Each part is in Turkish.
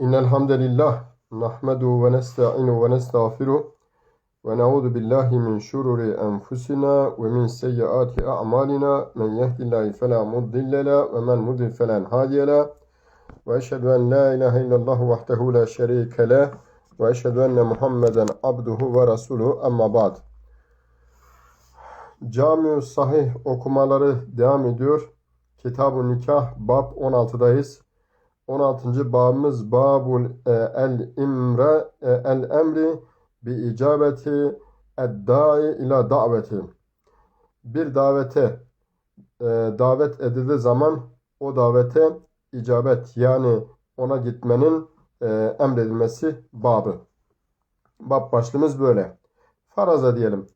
إن الحمد لله نحمده ونستعينه ونستغفره ونعوذ بالله من شرور أنفسنا ومن سيئات أعمالنا من يهد الله فلا مضل له ومن مضل فلا هادي له وأشهد أن لا إله إلا الله وحده لا شريك له وأشهد أن محمدا عبده ورسوله أما بعد Camiu Sahih okumaları devam ediyor. Kitab-ı Nikah bab 16'dayız. 16. babımız babul e, el imre e, el emri bi icabeti eddai ila daveti. Bir davete e, davet edildiği zaman o davete icabet yani ona gitmenin e, emredilmesi babı. Bab başlığımız böyle. Faraza diyelim.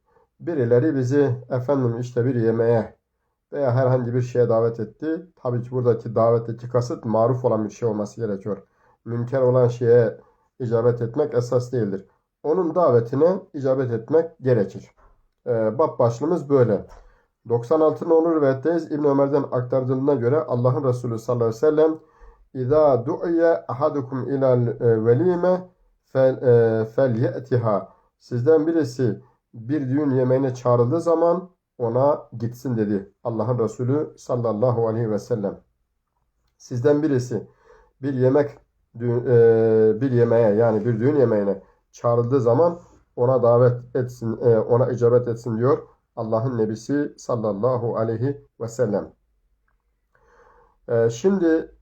Birileri bizi efendim işte bir yemeğe veya herhangi bir şeye davet etti. Tabii ki buradaki davetteki kasıt maruf olan bir şey olması gerekiyor. Münker olan şeye icabet etmek esas değildir. Onun davetine icabet etmek gerekir. Ee, bab başlığımız böyle. 96 olur rivayetteyz. İbn Ömer'den aktardığına göre Allah'ın Resulü sallallahu aleyhi ve sellem İza du'iye ahadukum ilal e, velime e, fel ye'tiha. Sizden birisi bir düğün yemeğine çağrıldığı zaman ona gitsin dedi Allah'ın Resulü sallallahu aleyhi ve sellem. Sizden birisi bir yemek e, bir yemeğe yani bir düğün yemeğine çağrıldığı zaman ona davet etsin, e, ona icabet etsin diyor Allah'ın Nebisi sallallahu aleyhi ve sellem. E, Şimdi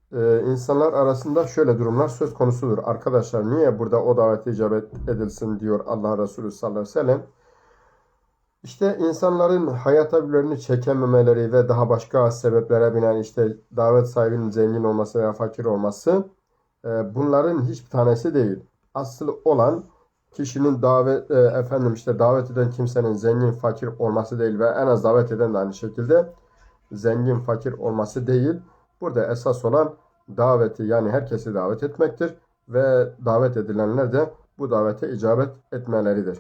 insanlar arasında şöyle durumlar söz konusudur. Arkadaşlar niye burada o davete icabet edilsin diyor Allah Resulü sallallahu aleyhi ve sellem. İşte insanların hayata birbirlerini çekememeleri ve daha başka sebeplere binen işte davet sahibinin zengin olması veya fakir olması e, bunların hiçbir tanesi değil. Asıl olan kişinin davet e, efendim işte davet eden kimsenin zengin fakir olması değil ve en az davet eden de aynı şekilde zengin fakir olması değil. Burada esas olan daveti yani herkesi davet etmektir ve davet edilenler de bu davete icabet etmeleridir.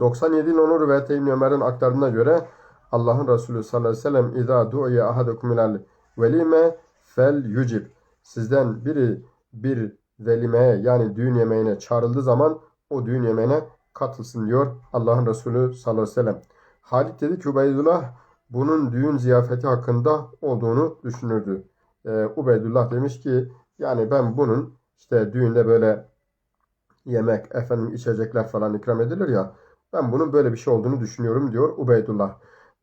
97 onur rivayette İbn Ömer'in aktardığına göre Allah'ın Resulü sallallahu aleyhi ve sellem İza du'iye ahadukum ilal velime fel yucib. Sizden biri bir velimeye yani düğün yemeğine çağrıldığı zaman o düğün yemeğine katılsın diyor Allah'ın Resulü sallallahu aleyhi ve sellem. Halid dedi ki Ubeydullah bunun düğün ziyafeti hakkında olduğunu düşünürdü. Ee, Ubeydullah demiş ki yani ben bunun işte düğünde böyle yemek, efendim içecekler falan ikram edilir ya. Ben bunun böyle bir şey olduğunu düşünüyorum diyor Ubeydullah.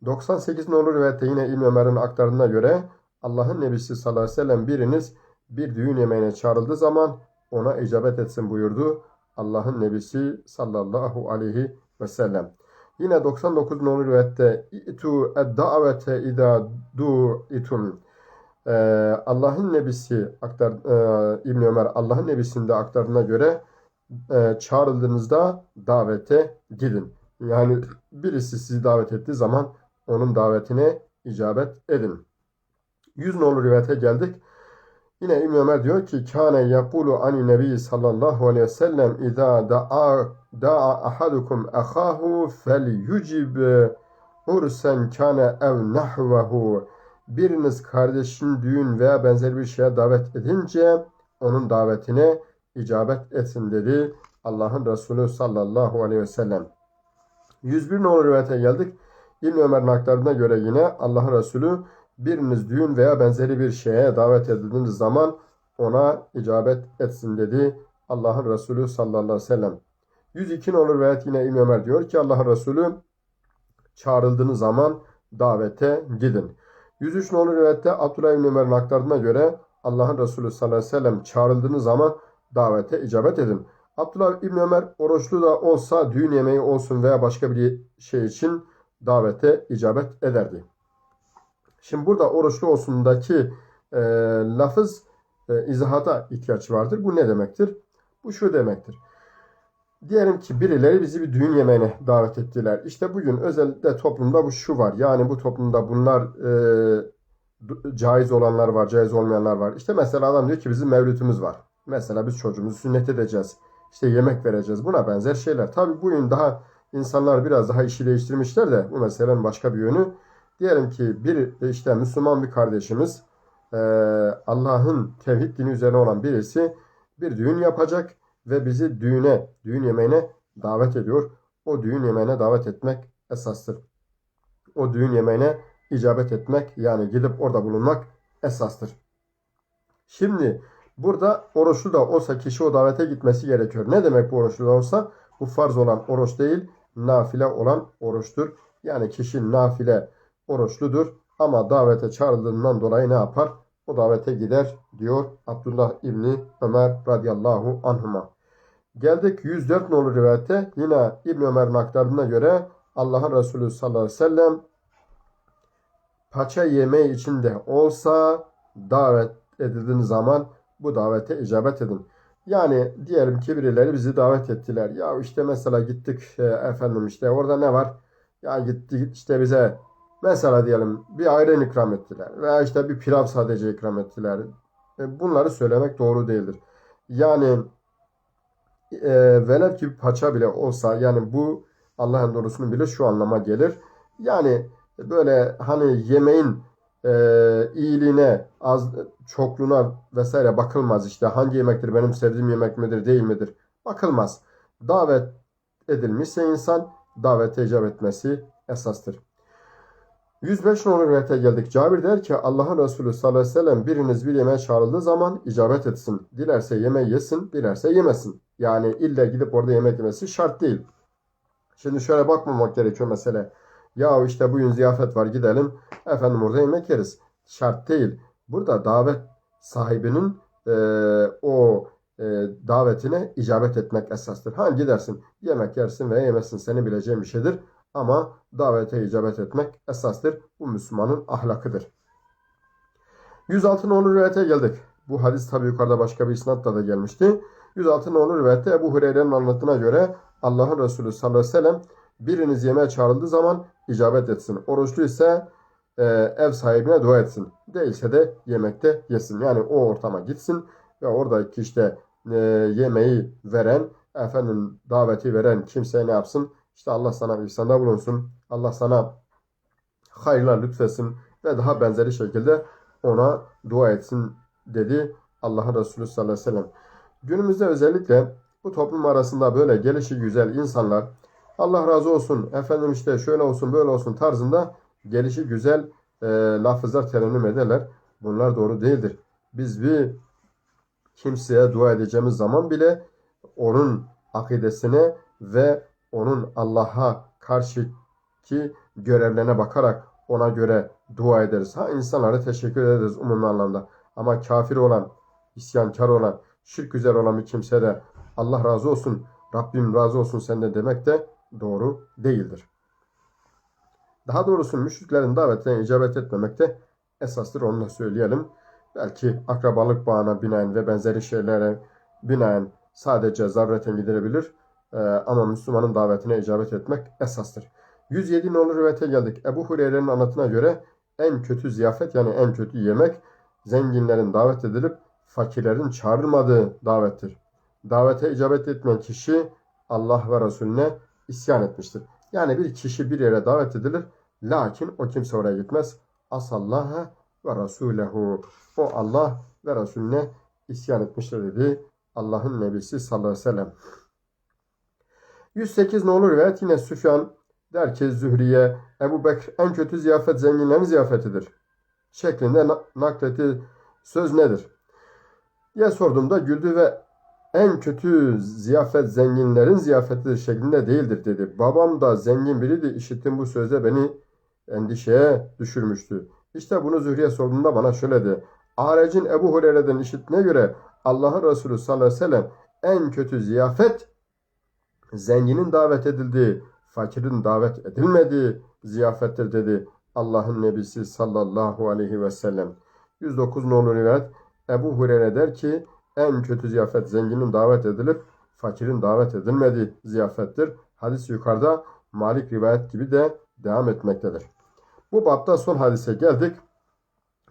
98 olur rivayette yine İbn Ömer'in aktardığına göre Allah'ın Nebisi sallallahu aleyhi ve sellem biriniz bir düğün yemeğine çağrıldığı zaman ona icabet etsin buyurdu. Allah'ın Nebisi sallallahu aleyhi ve sellem. Yine 99 olur rivayette İtu ed-davete idâ du'itum. Ee, Allah'ın Nebisi aktar, e, İbn Ömer Allah'ın Nebisi'nde aktardığına göre e, çağrıldığınızda davete gidin. Yani birisi sizi davet ettiği zaman onun davetine icabet edin. 100 nolu rivayete geldik. Yine İbn Ömer diyor ki kâne yakulu ani nebi sallallahu aleyhi ve sellem izâ da'a da'a ahadukum ahâhu fel yucib ursen kâne ev nahvehu biriniz kardeşin düğün veya benzer bir şeye davet edince onun davetine icabet etsin dedi Allah'ın Resulü sallallahu aleyhi ve sellem. 101 numaralı rivayete geldik. İbn Ömer'in aktarına göre yine Allah'ın Resulü biriniz düğün veya benzeri bir şeye davet edildiğiniz zaman ona icabet etsin dedi Allah'ın Resulü sallallahu aleyhi ve sellem. 102 numaralı rivayet yine İbn Ömer diyor ki Allah'ın Resulü çağrıldığınız zaman davete gidin. 103 numaralı rivayette Abdullah İbn Ömer'in aktardığına göre Allah'ın Resulü sallallahu aleyhi ve sellem çağrıldığınız zaman davete icabet edin. Abdullah İbni Ömer oruçlu da olsa düğün yemeği olsun veya başka bir şey için davete icabet ederdi. Şimdi burada oruçlu olsundaki e, lafız e, izahata ihtiyaç vardır. Bu ne demektir? Bu şu demektir. Diyelim ki birileri bizi bir düğün yemeğine davet ettiler. İşte bugün özellikle toplumda bu şu var. Yani bu toplumda bunlar e, caiz olanlar var, caiz olmayanlar var. İşte mesela adam diyor ki bizim mevlütümüz var. Mesela biz çocuğumuzu sünnet edeceğiz. İşte yemek vereceğiz. Buna benzer şeyler. Tabi bugün daha insanlar biraz daha işi değiştirmişler de bu meselenin başka bir yönü. Diyelim ki bir işte Müslüman bir kardeşimiz Allah'ın tevhid dini üzerine olan birisi bir düğün yapacak ve bizi düğüne, düğün yemeğine davet ediyor. O düğün yemeğine davet etmek esastır. O düğün yemeğine icabet etmek yani gidip orada bulunmak esastır. Şimdi burada oruçlu da olsa kişi o davete gitmesi gerekiyor. Ne demek bu oruçlu da olsa? Bu farz olan oruç değil, nafile olan oruçtur. Yani kişi nafile oruçludur ama davete çağrıldığından dolayı ne yapar? O davete gider diyor Abdullah İbni Ömer radıyallahu anhuma. Geldik 104 nolu rivayete. Yine İbn Ömer'in aktarına göre Allah'ın Resulü sallallahu aleyhi ve sellem paça yemeği içinde olsa davet edildiğiniz zaman bu davete icabet edin. Yani diyelim ki birileri bizi davet ettiler. Ya işte mesela gittik e, efendim işte orada ne var? Ya gittik işte bize mesela diyelim bir ayran ikram ettiler. Veya işte bir pilav sadece ikram ettiler. E, bunları söylemek doğru değildir. Yani e, velev ki paça bile olsa yani bu Allah'ın doğrusunu bilir şu anlama gelir. Yani böyle hani yemeğin e, iyiliğine, az çokluğuna vesaire bakılmaz. İşte hangi yemektir benim sevdiğim yemek midir değil midir? Bakılmaz. Davet edilmişse insan davete icap etmesi esastır. 105 numaralı rivayete geldik. Cabir der ki Allah'ın Resulü sallallahu aleyhi ve sellem biriniz bir yemeğe çağrıldığı zaman icabet etsin. Dilerse yemeği yesin, dilerse yemesin. Yani illa gidip orada yemek yemesi şart değil. Şimdi şöyle bakmamak gerekiyor mesele. Ya işte bugün ziyafet var gidelim. Efendim orada yemek yeriz. Şart değil. Burada davet sahibinin e, o e, davetine icabet etmek esastır. Ha gidersin yemek yersin veya yemezsin seni bileceğin bir şeydir. Ama davete icabet etmek esastır. Bu Müslümanın ahlakıdır. 106 nolu rivayete geldik. Bu hadis tabi yukarıda başka bir isnatla da gelmişti. 106 nolu rivayette Ebu Hureyre'nin anlattığına göre Allah'ın Resulü sallallahu aleyhi ve sellem biriniz yemeğe çağrıldığı zaman icabet etsin. Oruçlu ise e, ev sahibine dua etsin. Değilse de yemekte yesin. Yani o ortama gitsin ve oradaki işte e, yemeği veren, efendim daveti veren kimseye ne yapsın? İşte Allah sana ihsanda bulunsun. Allah sana hayırlar lütfetsin ve daha benzeri şekilde ona dua etsin dedi Allah'ın Resulü sallallahu aleyhi ve sellem. Günümüzde özellikle bu toplum arasında böyle gelişi güzel insanlar Allah razı olsun efendim işte şöyle olsun böyle olsun tarzında gelişi güzel e, lafızlar terennüm ederler. Bunlar doğru değildir. Biz bir kimseye dua edeceğimiz zaman bile onun akidesine ve onun Allah'a karşıki görevlerine bakarak ona göre dua ederiz. Ha insanlara teşekkür ederiz umumi anlamda. Ama kafir olan, isyankar olan, şirk üzere olan bir kimse de Allah razı olsun, Rabbim razı olsun senden demek de doğru değildir. Daha doğrusu müşriklerin davetine icabet etmemek de esastır onu da söyleyelim. Belki akrabalık bağına binaen ve benzeri şeylere binaen sadece zarreten gidilebilir. Ee, ama Müslümanın davetine icabet etmek esastır. 107 nolu rivayete geldik. Ebu Hureyre'nin anlatına göre en kötü ziyafet yani en kötü yemek zenginlerin davet edilip fakirlerin çağrılmadığı davettir. Davete icabet etmeyen kişi Allah ve Resulüne isyan etmiştir. Yani bir kişi bir yere davet edilir lakin o kimse oraya gitmez. Asallaha ve Resulehu. O Allah ve Resulüne isyan etmiştir dedi Allah'ın Nebisi sallallahu aleyhi ve sellem. 108 nolu rivayet yine Süfyan der ki Zühriye Ebu Bekir en kötü ziyafet zenginlerin ziyafetidir. Şeklinde nakletti söz nedir? diye sorduğumda güldü ve en kötü ziyafet zenginlerin ziyafetidir şeklinde değildir dedi. Babam da zengin biriydi. İşittim bu sözde beni endişeye düşürmüştü. İşte bunu Zühriye sorduğunda bana şöyle dedi. Arec'in Ebu Hureyre'den işittiğine göre Allah'ın Resulü sallallahu aleyhi ve sellem en kötü ziyafet zenginin davet edildiği, fakirin davet edilmediği ziyafettir dedi Allah'ın Nebisi sallallahu aleyhi ve sellem. 109 nolu rivayet Ebu Hureyre der ki en kötü ziyafet zenginin davet edilip fakirin davet edilmediği ziyafettir. Hadis yukarıda Malik rivayet gibi de devam etmektedir. Bu bapta son hadise geldik.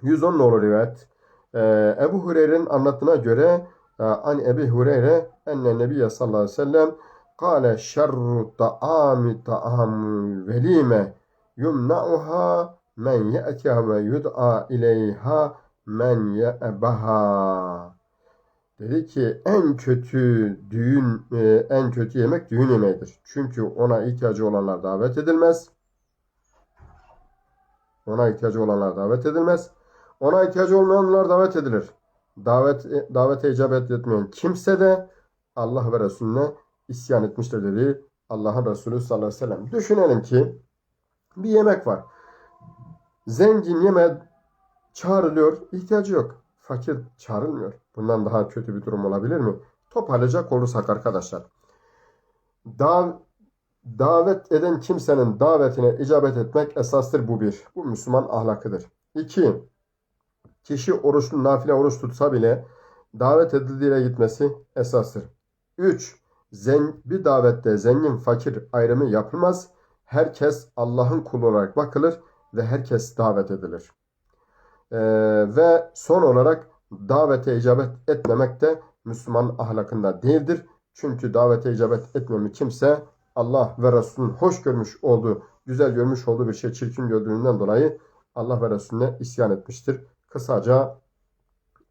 110 nolu rivayet. Ee, Ebu Hureyre'nin anlattığına göre e, an Ebi Hureyre enne Nebiye sallallahu aleyhi ve sellem kâle şerru ta'ami ta'amul velime yumna'uha men ye'tiha ve yud'a ileyha men ye'baha. Dedi ki en kötü düğün, e, en kötü yemek düğün yemeğidir. Çünkü ona ihtiyacı olanlar davet edilmez. Ona ihtiyacı olanlar davet edilmez. Ona ihtiyacı olmayanlar davet edilir. Davet davete icabet etmeyen kimse de Allah ve Resulüne isyan etmiştir dedi Allah'ın Resulü sallallahu aleyhi ve sellem. Düşünelim ki bir yemek var. Zengin yeme çağrılıyor, ihtiyacı yok. Fakir çağrılmıyor. Bundan daha kötü bir durum olabilir mi? Toparlayacak olursak arkadaşlar. Dav davet eden kimsenin davetine icabet etmek esastır bu bir. Bu Müslüman ahlakıdır. İki, kişi oruçlu nafile oruç tutsa bile davet edildiğine gitmesi esastır. Üç, bir davette zengin fakir ayrımı yapılmaz. Herkes Allah'ın kulu olarak bakılır ve herkes davet edilir. Ee, ve son olarak davete icabet etmemek de Müslüman ahlakında değildir. Çünkü davete icabet etmemi kimse Allah ve Resulünün hoş görmüş olduğu, güzel görmüş olduğu bir şey çirkin gördüğünden dolayı Allah ve Resulüne isyan etmiştir. Kısaca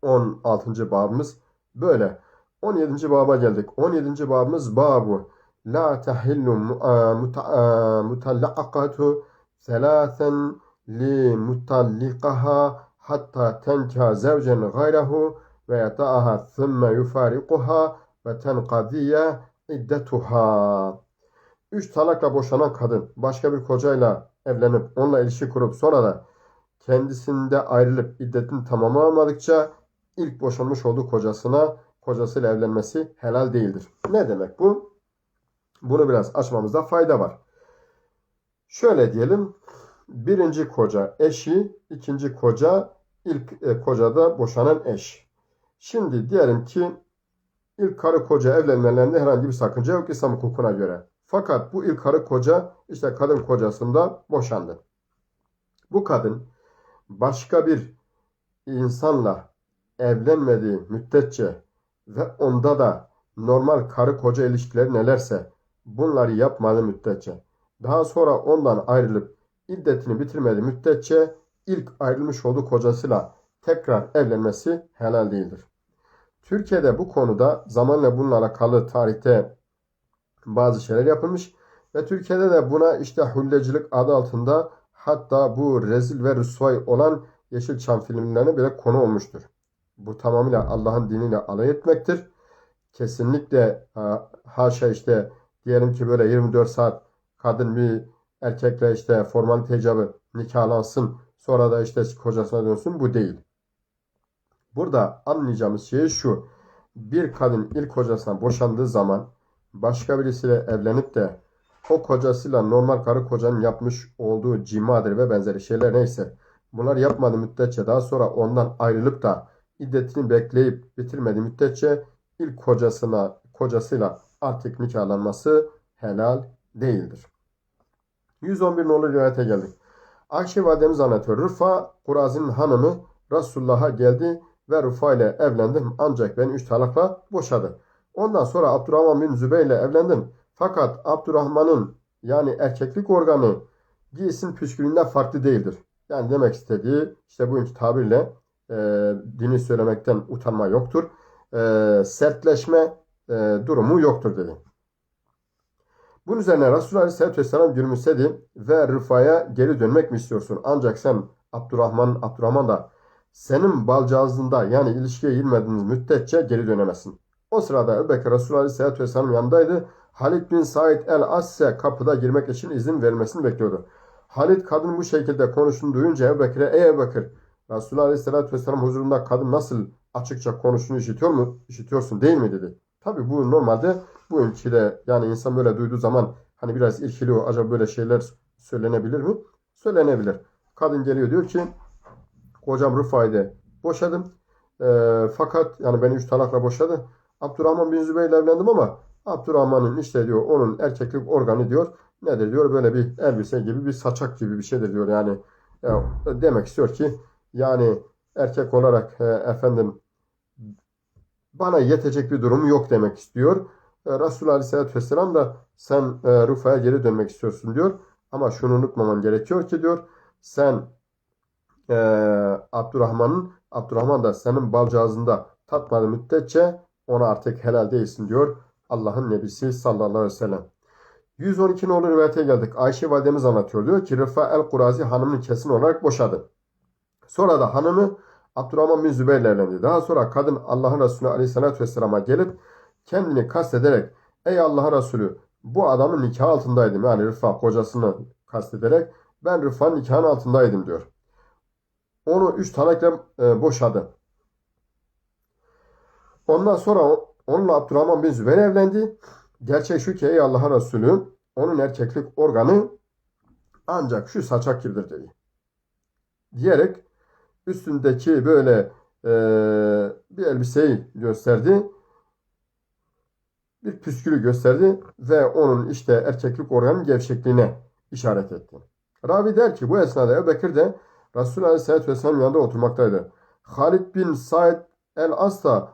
16. babımız böyle. 17. baba geldik. 17. babımız babu. La tahillu mutallaqatu thalathan li mutallikaha hatta tenka zevcen gayrehu ve yata'aha thumma yufariquha ve tenqadiye iddetuha. Üç talakla boşanan kadın başka bir kocayla evlenip onunla ilişki kurup sonra da kendisinde ayrılıp iddetini tamamlamadıkça ilk boşanmış olduğu kocasına kocasıyla evlenmesi helal değildir. Ne demek bu? Bunu biraz açmamızda fayda var. Şöyle diyelim. Birinci koca eşi, ikinci koca ilk e, kocada boşanan eş. Şimdi diyelim ki ilk karı koca evlenmelerinde herhangi bir sakınca yok İslam hukukuna göre. Fakat bu ilk karı koca işte kadın kocasında boşandı. Bu kadın başka bir insanla evlenmediği müddetçe ve onda da normal karı koca ilişkileri nelerse bunları yapmadığı müddetçe daha sonra ondan ayrılıp iddetini bitirmediği müddetçe ilk ayrılmış olduğu kocasıyla tekrar evlenmesi helal değildir. Türkiye'de bu konuda zamanla bununla alakalı tarihte bazı şeyler yapılmış ve Türkiye'de de buna işte hullecilik adı altında hatta bu rezil ve rüsvay olan Yeşilçam filmlerine bile konu olmuştur. Bu tamamıyla Allah'ın diniyle alay etmektir. Kesinlikle haşa işte diyelim ki böyle 24 saat kadın bir erkekle işte formalite icabı nikahlansın sonra da işte kocasına dönsün bu değil. Burada anlayacağımız şey şu. Bir kadın ilk kocasına boşandığı zaman başka birisiyle evlenip de o kocasıyla normal karı kocanın yapmış olduğu cimadır ve benzeri şeyler neyse bunlar yapmadığı müddetçe daha sonra ondan ayrılıp da iddetini bekleyip bitirmediği müddetçe ilk kocasına kocasıyla artık nikahlanması helal değildir. 111 nolu rivayete geldik. Ayşe validemiz anlatıyor. Rıfa Kuraz'ın hanımı Resulullah'a geldi ve Rıfa ile evlendim ancak beni üç talakla boşadı. Ondan sonra Abdurrahman bin Zübeyir ile evlendim. Fakat Abdurrahman'ın yani erkeklik organı giysin püskülünden farklı değildir. Yani demek istediği işte bugünkü tabirle e, dini söylemekten utanma yoktur. E, sertleşme e, durumu yoktur dedi. Bunun üzerine Resulullah Aleyhisselatü Vesselam gülümsedi ve Rıfa'ya geri dönmek mi istiyorsun? Ancak sen Abdurrahman, Abdurrahman da senin balcağızında yani ilişkiye girmediğiniz müddetçe geri dönemezsin. O sırada Ebu Bekir Resulullah Aleyhisselatü Vesselam yanındaydı. Halid bin Said el-Asse kapıda girmek için izin verilmesini bekliyordu. Halid kadın bu şekilde konuştuğunu duyunca Ebu Bekir'e ey Ebu Bekir Resulullah Aleyhisselatü Vesselam huzurunda kadın nasıl açıkça konuştuğunu işitiyor mu? İşitiyorsun değil mi dedi. Tabi bu normalde bu ülkede yani insan böyle duyduğu zaman hani biraz irkiliyor acaba böyle şeyler söylenebilir mi? Söylenebilir. Kadın geliyor diyor ki kocam Rıfai'de boşadım. E, fakat yani beni üç talakla boşadı. Abdurrahman bin Zübeyir ile evlendim ama Abdurrahman'ın işte diyor onun erkeklik organı diyor nedir diyor böyle bir elbise gibi bir saçak gibi bir şeydir diyor yani e, demek istiyor ki yani erkek olarak e, efendim bana yetecek bir durum yok demek istiyor. E, Resulullah Aleyhisselatü Vesselam da sen e, Rufa'ya geri dönmek istiyorsun diyor. Ama şunu unutmaman gerekiyor ki diyor sen e, Abdurrahman'ın Abdurrahman da senin balcağızında tatmadığı müddetçe ona artık helal değilsin diyor Allah'ın Nebisi sallallahu aleyhi ve sellem. 112 nolu rivayete geldik. Ayşe validemiz anlatıyor. Diyor ki Rıfa el-Kurazi hanımını kesin olarak boşadı. Sonra da hanımı Abdurrahman bin Zübeyir evlendi. Daha sonra kadın Allah'ın Resulü aleyhissalatü vesselama gelip kendini kastederek ey Allah'ın Resulü bu adamın nikahı altındaydım. Yani Rıfa kocasını kastederek ben Rıfa'nın nikahının altındaydım diyor. Onu üç talakla e, boşadı. Ondan sonra onunla Abdurrahman bin Zübeyir evlendi. Gerçek şu ki ey Allah'ın Resulü onun erkeklik organı ancak şu saçak gibidir dedi. Diyerek üstündeki böyle e, bir elbiseyi gösterdi. Bir püskülü gösterdi ve onun işte erkeklik organının gevşekliğine işaret etti. Ravi der ki bu esnada Ebu Bekir de Resulullah Aleyhisselatü Vesselam yanında oturmaktaydı. Halid bin Said el-As da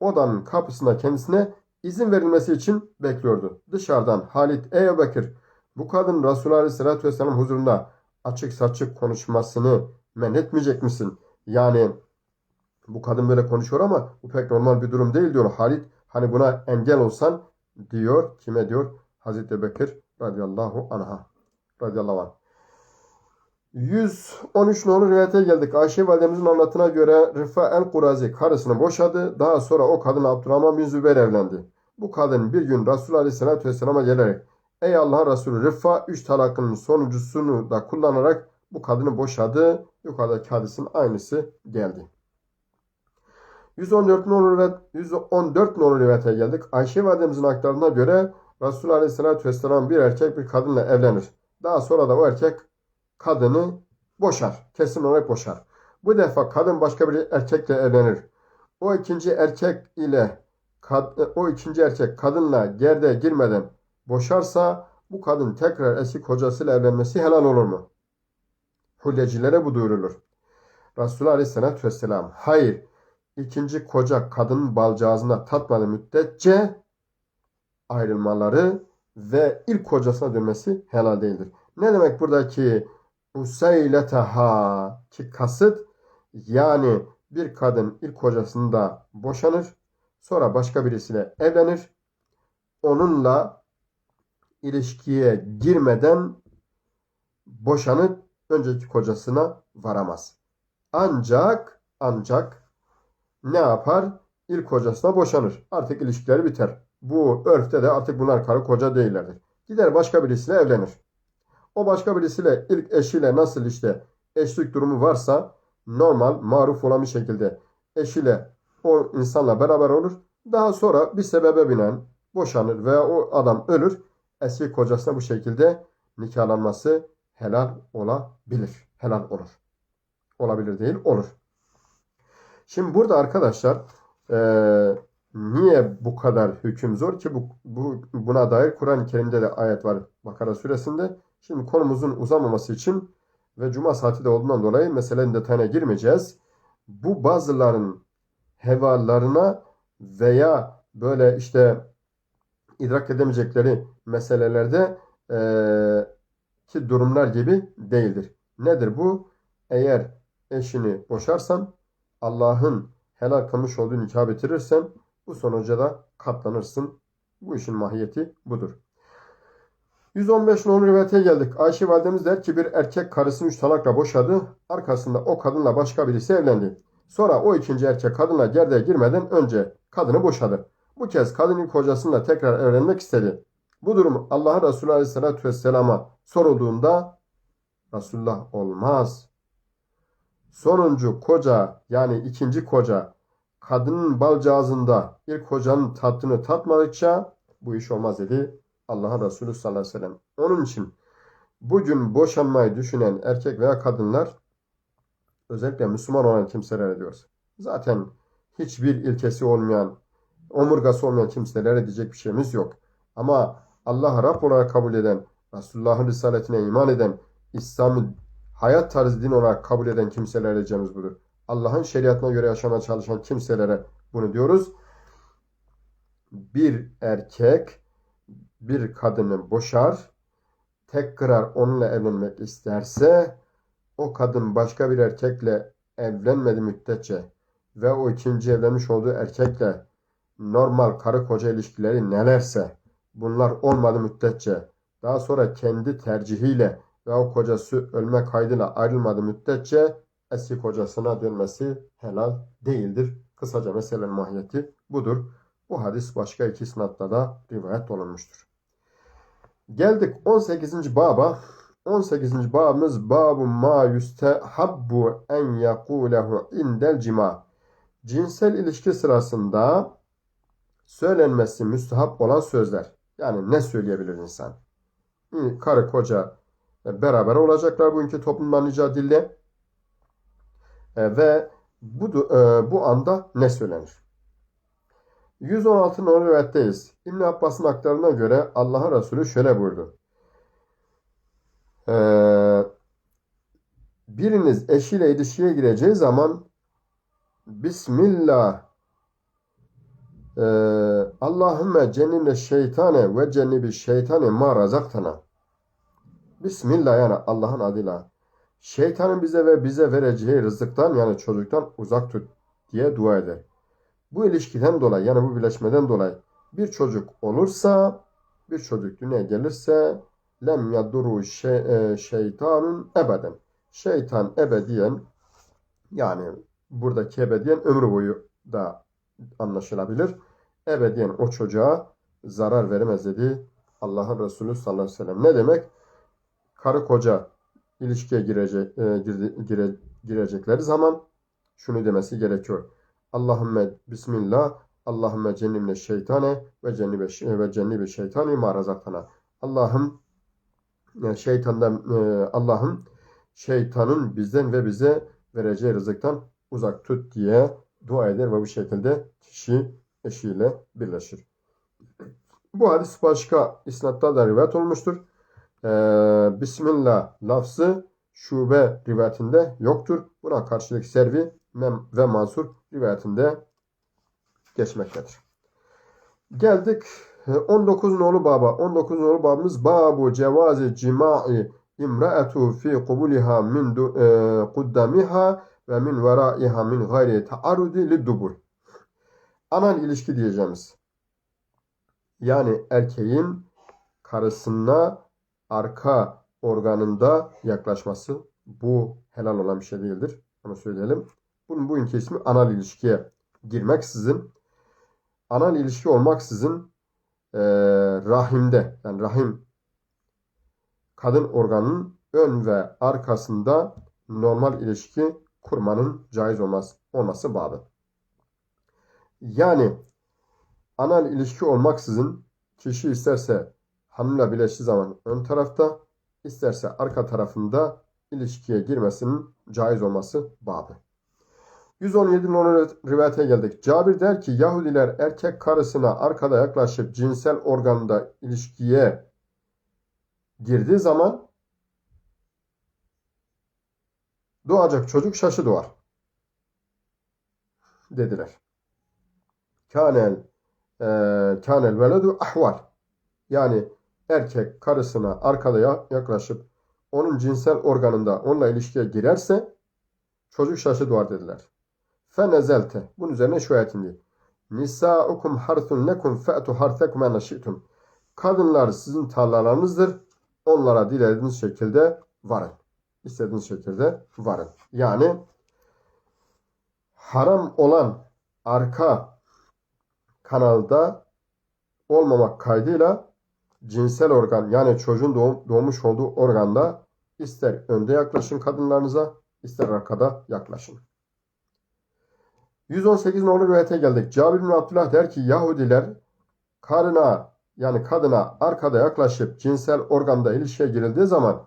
odanın kapısında kendisine izin verilmesi için bekliyordu. Dışarıdan Halid ey Ebu Bekir bu kadın Resulullah Aleyhisselatü Vesselam huzurunda açık saçık konuşmasını men etmeyecek misin? Yani bu kadın böyle konuşuyor ama bu pek normal bir durum değil diyor Halid. Hani buna engel olsan diyor. Kime diyor? Hazreti Bekir radıyallahu anha. Radıyallahu anh. 113 nolu rivayete geldik. Ayşe validemizin anlatına göre Rıfa el-Kurazi karısını boşadı. Daha sonra o kadın Abdurrahman bin Zübeyir evlendi. Bu kadın bir gün Resulullah Aleyhisselatü Vesselam'a gelerek Ey Allah'ın Resulü Rıfa 3 talakının sonuncusunu da kullanarak bu kadını boşadı. Yukarıdaki hadisin aynısı geldi. 114 nolu rivayet, 114 nolu rivayete geldik. Ayşe validemizin aktardığına göre Resulullah Aleyhisselatü Vesselam bir erkek bir kadınla evlenir. Daha sonra da o erkek kadını boşar. Kesin olarak boşar. Bu defa kadın başka bir erkekle evlenir. O ikinci erkek ile o ikinci erkek kadınla gerde girmeden boşarsa bu kadın tekrar eski kocasıyla evlenmesi helal olur mu? Hulyecilere bu duyurulur. Resulullah Aleyhisselatü Vesselam hayır ikinci koca kadının balcağızına tatmadığı müddetçe ayrılmaları ve ilk kocasına dönmesi helal değildir. Ne demek buradaki useyleteha ki kasıt yani bir kadın ilk kocasında boşanır sonra başka birisiyle evlenir onunla ilişkiye girmeden boşanıp önceki kocasına varamaz. Ancak ancak ne yapar? İlk kocasına boşanır. Artık ilişkileri biter. Bu örfte de artık bunlar karı koca değillerdir. Gider başka birisiyle evlenir. O başka birisiyle ilk eşiyle nasıl işte eşlik durumu varsa normal, maruf olan bir şekilde eşiyle o insanla beraber olur. Daha sonra bir sebebe binen boşanır veya o adam ölür. Eski kocasına bu şekilde nikahlanması helal olabilir. Helal olur. Olabilir değil, olur. Şimdi burada arkadaşlar e, niye bu kadar hüküm zor ki bu, bu buna dair Kur'an-ı Kerim'de de ayet var Bakara suresinde. Şimdi konumuzun uzamaması için ve cuma saati de olduğundan dolayı meselenin detayına girmeyeceğiz. Bu bazıların hevalarına veya böyle işte idrak edemeyecekleri meselelerde e, ki durumlar gibi değildir. Nedir bu? Eğer eşini boşarsan Allah'ın helal kılmış olduğu nikah bitirirsen bu sonuca da katlanırsın. Bu işin mahiyeti budur. 115 numaralı rivayete geldik. Ayşe validemiz der ki bir erkek karısını üç talakla boşadı. Arkasında o kadınla başka birisi evlendi. Sonra o ikinci erkek kadınla gerdeğe girmeden önce kadını boşadı. Bu kez kadının kocasıyla tekrar evlenmek istedi. Bu durum Allah Resulü Aleyhisselatü Vesselam'a sorulduğunda Resulullah olmaz. Sonuncu koca yani ikinci koca kadının balcağızında ilk kocanın tatlını tatmadıkça bu iş olmaz dedi Allah'ın Resulü sallallahu aleyhi ve sellem. Onun için bugün boşanmayı düşünen erkek veya kadınlar özellikle Müslüman olan kimselere diyoruz. Zaten hiçbir ilkesi olmayan, omurgası olmayan kimselere diyecek bir şeyimiz yok. Ama Allah Rab olarak kabul eden, Resulullah'ın risaletine iman eden, İslam'ı hayat tarzı din olarak kabul eden kimselere diyeceğimiz budur. Allah'ın şeriatına göre yaşamaya çalışan kimselere bunu diyoruz. Bir erkek bir kadını boşar, tekrar onunla evlenmek isterse o kadın başka bir erkekle evlenmedi müddetçe ve o ikinci evlenmiş olduğu erkekle normal karı koca ilişkileri nelerse bunlar olmadı müddetçe daha sonra kendi tercihiyle ve o kocası ölme kaydıyla ayrılmadı müddetçe eski kocasına dönmesi helal değildir. Kısaca meselenin mahiyeti budur. Bu hadis başka iki sınavda da rivayet olunmuştur. Geldik 18. baba. 18. babımız babu ma yustehabbu en yakulehu indel cima. Cinsel ilişki sırasında söylenmesi müstehap olan sözler. Yani ne söyleyebilir insan? Karı koca beraber olacaklar bugünkü toplumdan nice dille. E, ve bu, e, bu anda ne söylenir? 116 numaralı rivayetteyiz. İbn Abbas'ın aktarına göre Allah'ın Resulü şöyle buyurdu. Ee, biriniz eşiyle ilişkiye gireceği zaman Bismillah ee, Allahümme cennibne şeytane ve cennibi şeytane ma razaktana Bismillah yani Allah'ın adıyla şeytanın bize ve bize vereceği rızıktan yani çocuktan uzak tut diye dua eder. Bu ilişkiden dolayı yani bu birleşmeden dolayı bir çocuk olursa bir çocuk dünyaya gelirse lem yaduru şey, e, şeytanun ebeden. Şeytan ebediyen yani buradaki ebediyen ömrü boyu da anlaşılabilir. Ebediyen o çocuğa zarar veremez dedi Allah'ın Resulü sallallahu aleyhi ve sellem. Ne demek? Karı koca ilişkiye girecek, e, girdi, gire, girecekleri zaman şunu demesi gerekiyor. Allahümme Bismillah Allahümme cennimle şeytane ve cennibe ve cennibe şeytani ma razakana. Allah'ım yani şeytandan e, Allah'ım şeytanın bizden ve bize vereceği rızıktan uzak tut diye dua eder ve bu şekilde kişi eşiyle birleşir. Bu hadis başka isnatta da rivayet olmuştur. Ee, Bismillah lafzı şube rivayetinde yoktur. Buna karşılık servi ve Mansur rivayetinde geçmektedir. Geldik 19 nolu baba. 19 nolu babamız babu cevazi cima'i imra'atu fi kubuliha min kuddamiha ve min veraiha min gayri taarrudi liddubur. Anal ilişki diyeceğimiz. Yani erkeğin karısına arka organında yaklaşması bu helal olan bir şey değildir. Onu söyleyelim. Bunun bugünkü ismi anal ilişkiye girmeksizin anal ilişki olmaksızın e, rahimde yani rahim kadın organının ön ve arkasında normal ilişki kurmanın caiz olmaz, olması bağlı. Yani anal ilişki olmaksızın kişi isterse hanımla birleştiği zaman ön tarafta isterse arka tarafında ilişkiye girmesinin caiz olması bağlı. 117 numaralı rivayete geldik. Cabir der ki Yahudiler erkek karısına arkada yaklaşıp cinsel organda ilişkiye girdiği zaman doğacak çocuk şaşı doğar. Dediler. Kanel e, kanel veledu ahval. Yani erkek karısına arkada yaklaşıp onun cinsel organında onunla ilişkiye girerse çocuk şaşı doğar dediler. Fenezelte. Bunun üzerine şu ayet indi. Nisaukum harthun lekum fe'tu harthekum ene şi'tum. Kadınlar sizin tarlalarınızdır. Onlara dilediğiniz şekilde varın. İstediğiniz şekilde varın. Yani haram olan arka kanalda olmamak kaydıyla cinsel organ yani çocuğun doğum, doğmuş olduğu organda ister önde yaklaşın kadınlarınıza ister arkada yaklaşın. 118 nolu rivayete geldik. Cabir bin Abdullah der ki Yahudiler karına yani kadına arkada yaklaşıp cinsel organda ilişkiye girildiği zaman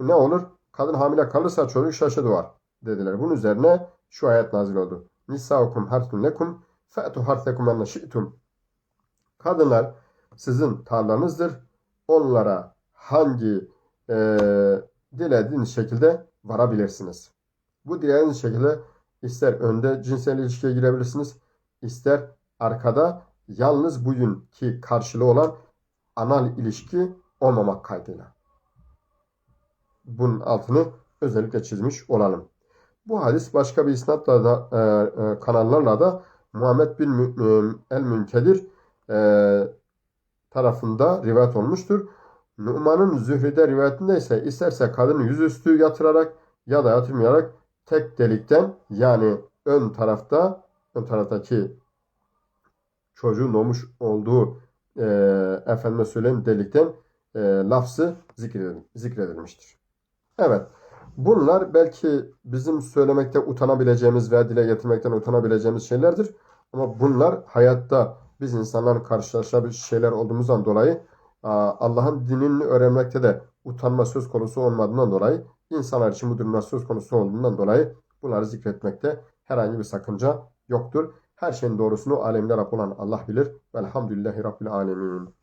ne olur? Kadın hamile kalırsa çocuk şaşı doğar dediler. Bunun üzerine şu ayet nazil oldu. Nisaukum hartun lekum fe'tu hartekum enne şi'tum. Kadınlar sizin tarlanızdır. Onlara hangi e, dilediğiniz şekilde varabilirsiniz. Bu dilediğiniz şekilde ister önde cinsel ilişkiye girebilirsiniz, ister arkada yalnız bugünkü karşılığı olan anal ilişki olmamak kaydıyla. Bunun altını özellikle çizmiş olalım. Bu hadis başka bir isnatla da e, e, kanallarla da Muhammed bin Mü- e, el-Münkedir e, tarafında rivayet olmuştur. Numan'ın Zühri'de rivayetinde ise isterse kadını yüzüstü yatırarak ya da yatırmayarak tek delikten yani ön tarafta ön taraftaki çocuğun doğmuş olduğu e, efendime söyleyeyim delikten e, lafzı zikredil- zikredilmiştir. Evet. Bunlar belki bizim söylemekte utanabileceğimiz veya dile getirmekten utanabileceğimiz şeylerdir. Ama bunlar hayatta biz insanların karşılaşabileceği şeyler olduğumuzdan dolayı Allah'ın dinini öğrenmekte de utanma söz konusu olmadığından dolayı insanlar için bu durumlar söz konusu olduğundan dolayı bunları zikretmekte herhangi bir sakınca yoktur. Her şeyin doğrusunu alemde Rab olan Allah bilir. Velhamdülillahi Rabbil Alemin.